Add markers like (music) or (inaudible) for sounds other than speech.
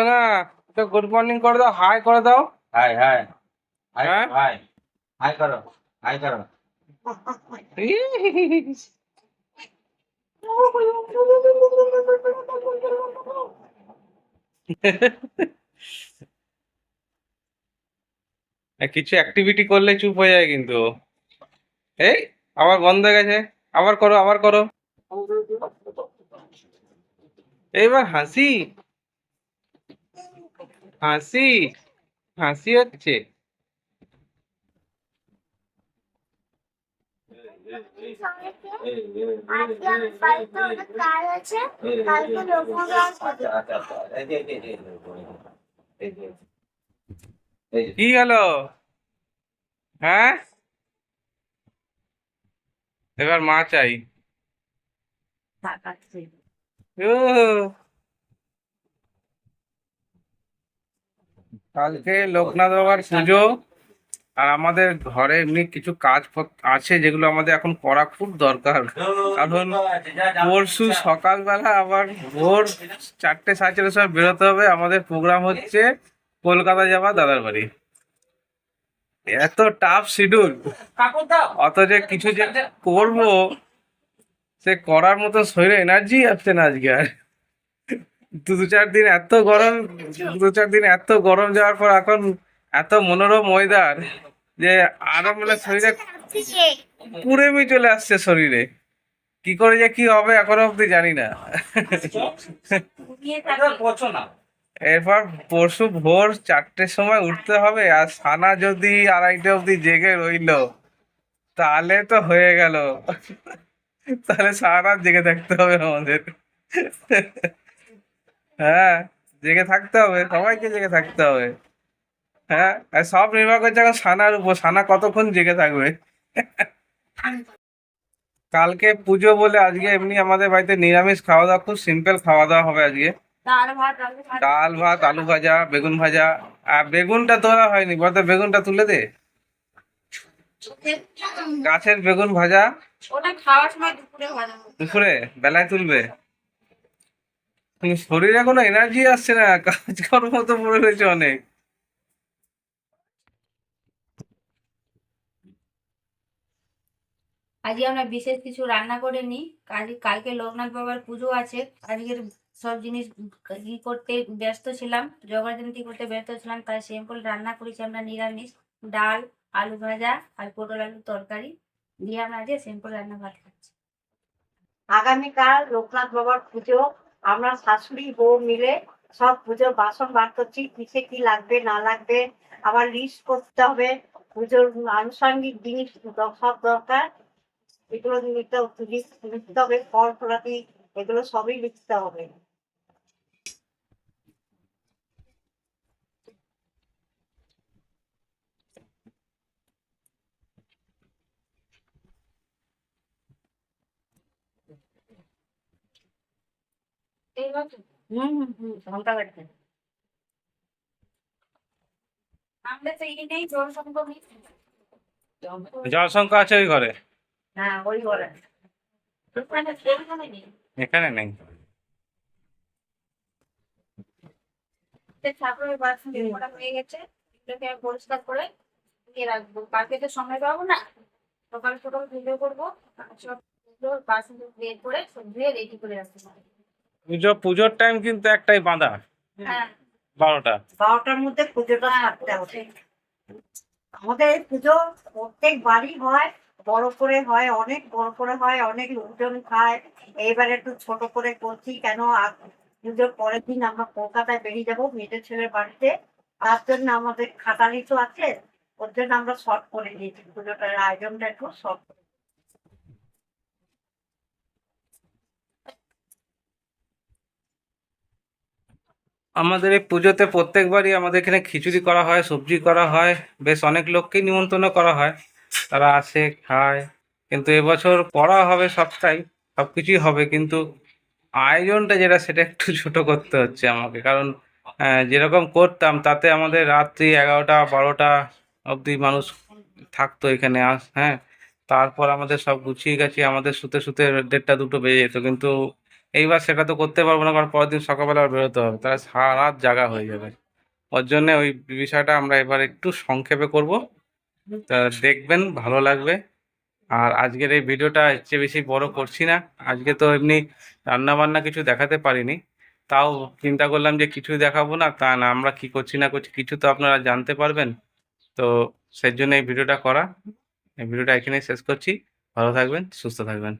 না তো good morning করে দাও হাই করে দাও। Hi hi hi? Hi hi করো হাই করো। কিছু অ্যাক্টিভিটি করলে চুপ হয়ে যায় কিন্তু। এই আবার বন্ধ হয়ে গেছে। আবার করো আবার করো এইবার হাসি হাসি হাসি হচ্ছে আজকে আমার বাড়িতে অনেক কাজ আছে কালকে লোকনাথ আচ্ছা আচ্ছা আচ্ছা এই যে এই যে এই যে, এই যে এই যে কি গেল হ্যাঁ? এবার মা চাই। কালকে লোকনাথ বাবার পুজো আর আমাদের ঘরে এমনি কিছু কাজ আছে যেগুলো আমাদের এখন করা খুব দরকার। কারণ পরশু সকালবেলা আবার ভোর চারটে সাড়ে চারটের সময় বেরোতে হবে। আমাদের প্রোগ্রাম হচ্ছে কলকাতা যাওয়া দাদার বাড়ি। এত টাফ শিডিউল অত যে কিছু যে করব সে করার মতো শরীরে এনার্জি আসছে না আজকে আর। দু দু, চার দিন এত গরম, দু, চার দিন এত গরম যাওয়ার পর এখন এত মনোরম ওয়েদার যে আরও মানে শরীরে কুড়েমি চলে আসছে শরীরে। কি করে যে কি হবে এখনও অব্দি জানি না। এরপর পরশু ভোর চারটের সময় উঠতে হবে আর সানা যদি আড়াইটে অব্দি জেগে রইল, তাহলে তো হয়ে গেল। তাহলে সারা জেগে থাকতে হবে আমাদের। হ্যাঁ জেগে থাকতে হবে, সবাইকে জেগে থাকতে হবে। হ্যাঁ আর সব নির্ভর করছে এখন সানার উপর, সানা কতক্ষণ জেগে থাকবে? কালকে পুজো বলে আজকে এমনি আমাদের বাড়িতে নিরামিষ খাওয়া দাওয়া, খুব সিম্পল খাওয়া দাওয়া হবে আজকে। ডাল ভাত, আলু ডাল ভাত আলু ভাজা, বেগুন ভাজা। আর বেগুনটা তোলা হয়নি, বলতে বেগুনটা তুলে দে। গাছের বেগুন ভাজা ওটা খাওয়ার সময় দুপুরে দুপুরে? বেলায় তুলবে? শরীরে কোনো এনার্জি আসছে না কাজ কর্ম তো পড়ে রয়েছে অনেক। আজকে আমরা বিশেষ কিছু রান্না করে নিই কালকে কালকে লোকনাথ বাবার পুজো আছে। আজকের সব জিনিস ই করতে ব্যস্ত ছিলাম জগরজয়ন্তী করতে ব্যস্ত ছিলাম তাই সিম্পল রান্না করেছি আমরা নিরামিষ ডাল আলু ভাজা আর পটল আলুর তরকারি। দিয়ে সিম্পল রান্না আগামীকাল লোকনাথ বাবার পুজো, আমরা শাশুড়ি বউ মিলে সব পুজোর বাসন বার করছি কিসে কি লাগবে, না লাগবে, আবার লিস্ট করতে হবে, পুজোর আনুষঙ্গিক জিনিস সব দরকার, এগুলো লিস্ট লিখতে হবে ফল ফলাতি এগুলো সবই লিখতে হবে। কাটতে জল সংখ্যা আছে ওই ঘরে? হ্যাঁ ওই নেই এখানে নেই। ঠাকুরের বাসন হয়ে গেছে। পরিষ্কার করে দিয়ে রাখব। কালকে তো সময় পাবো না। সকাল সকাল ভিডিও করব। বাসন বের করে সব ধুয়ে রেডি করে রাখতে হবে পুজো পুজোর টাইম কিন্তু একটাই বাঁধা। হ্যাঁ। বারোটা। বারোটার মধ্যে পুজোটা সারতে হবে। আমাদের এই পুজো প্রত্যেক বাড়ি হয় বড় করে হয় অনেক বড় করে হয় অনেক লোকজন খায়। এইবার একটু ছোট করে করছি কেন? পুজোর পরের দিন আমরা কলকাতায় বেরিয়ে যাব মেয়েদের ছেলের বাড়িতে। তার জন্য আমাদের খাটালি তো আছে ওর জন্য আমরা শর্ট করে দিয়েছি। পুজোটার আয়োজনটা একটু শর্ট আমাদের এই পুজোতে প্রত্যেকবারই আমাদের এখানে খিচুড়ি করা হয়, সবজি করা হয়, বেশ অনেক লোককেই নিমন্ত্রণ করা হয়। তারা আসে, খায়। কিন্তু এবছর করা হবে সবটাই সব কিছুই হবে। কিন্তু আয়োজনটা যেটা, সেটা একটু (laughs) ছোট করতে হচ্ছে আমাকে। কারণ যেরকম করতাম, তাতে আমাদের রাত্রি এগারোটা, বারোটা অবধি মানুষ থাকতো এখানে আস হ্যাঁ। তারপর আমাদের সব গুছিয়ে গেছি আমাদের শুতে শুতে দেড়টা, দুটো বেজে যেত। কিন্তু এইবার সেটা তো করতে পারব না, কারণ পরের দিন সকালবেলা আবার বেরোতে হবে। তাহলে সারা রাত জাগা হয়ে যাবে। ওর জন্যে ওই বিষয়টা আমরা এবার একটু সংক্ষেপে করব। তা দেখবেন, ভালো লাগবে। আর আজকের এই ভিডিওটা এর চেয়ে বেশি বড় করছি না। আজকে তো এমনি রান্না বান্না কিছু দেখাতে পারিনি। তাও চিন্তা করলাম যে কিছুই দেখাবো না, তা না, আমরা কি করছি না করছি কিছু তো আপনারা জানতে পারবেন। তো সেই জন্য এই ভিডিওটা করা। এই ভিডিওটা এখানেই শেষ করছি। ভালো থাকবেন, সুস্থ থাকবেন।